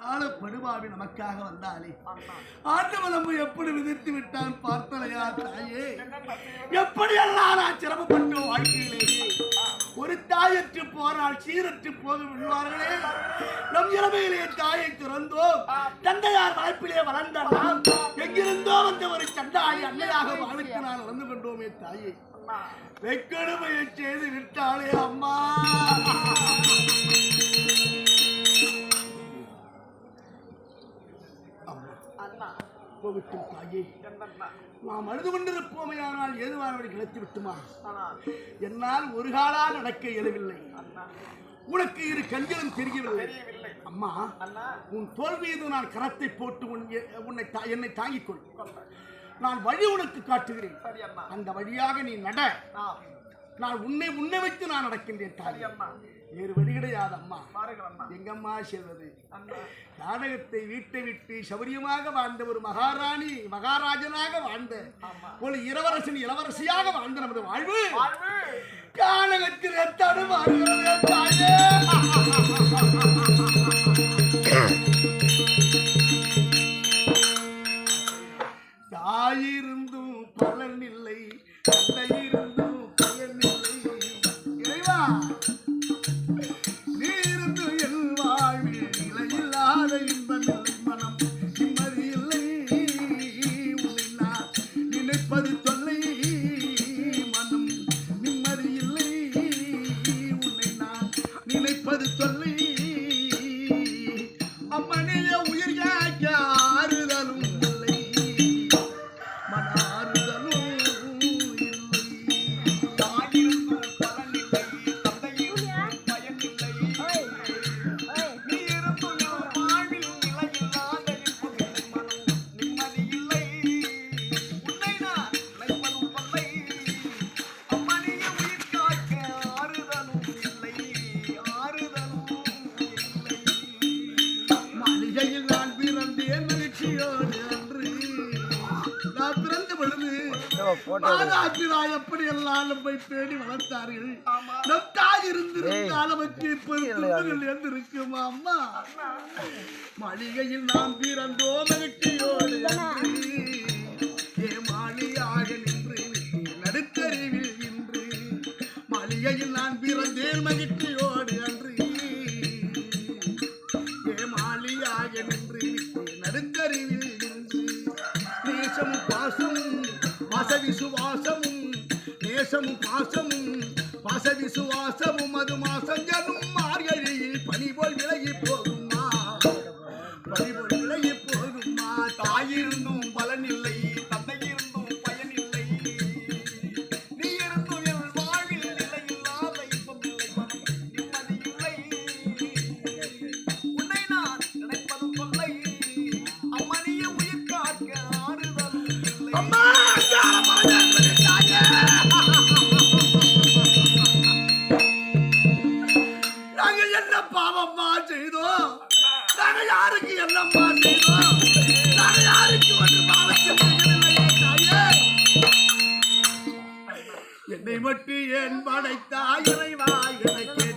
ஆள படுபாவி நமக்காக வந்தாலே. ஆண்டவன் நம்ம எப்படி விதித்து விட்டான் பார்த்தலையா தாயே? எப்படி எல்லாம் நான் சிரமப்பட்டோம் வாழ்க்கையிலேயே ஒரு தாயற்று போனால் சீரற்று போகும் விழுவார்களே நம் இளமையிலே தாயை துறந்தோம். தந்தையார் வளர்ப்பிலே வளர்ந்த நாம் எங்கிருந்தோ வந்த ஒரு சண்டாளி அன்னையாக வாழ்க்கை நான் நடந்து கொண்டோமே தாயே. வெக்கடுமையை செய்து அம்மா அம்மா. போகட்டும் தாயே. நாம் அழுது கொண்டிருப்போமையானால் ஏதுவானவரை கிளத்தி விட்டுமா? என்னால் ஒரு காலா நடக்க இயலவில்லை. உனக்கு இரு கண்களும் தெரியவில்லை. அம்மா உன் தோல் மீது நான் கரத்தை போட்டு உன்னை என்னை தாங்கிக் கொள் நான் வழி உனக்கு காட்டுகிறேன். அந்த வழியாக நீ நட. நான் உன்னை உன்னை வைத்து நான் நடக்கின்றேன் தாய். வேறு வழி கிடையாது அம்மா எங்கம்மா செல்வது? நாடகத்தை வீட்டை விட்டு சௌரியமாக வாழ்ந்த ஒரு மகாராணி மகாராஜனாக வாழ்ந்த ஒரு இளவரசன் இளவரசியாக வாழ்ந்த நமது வாழ்வு. கானகத்தில் தடுமாறுகிறதே தாயே. தாயிருந்தும் பலன் இல்லை மாதாபிரா எப்படி எல்லாம் நம்மை தேடி வளர்த்தார்கள்? நம் தாய் இருந்திருந்தால் நமக்கு இப்போது இருந்திருக்குமா அம்மா மாளிகையில் நாம் பிறந்தோம் மகிழ்ச்சியோடு அன்று ஏ மாளிகையாக நின்று நடுத்தறிவில் இன்று மாளிகையில் நான் பிறந்தேன் மகிழ்ச்சியோடு அன்று ஏமாலியாக நின்று நடுத்தறிவில் நேசமும் பாசமும் పాసవి సువాసము పాసము మధుమాసం என்ன பாவம்மா செய்தோம் நாங்க யாருக்கு என்னம்மா செய்தோம் நாங்க யாருக்கு ஒன்று பாவத்தில் என்னை மட்டும் என் படைத்தாய் இறைவா எனக்கு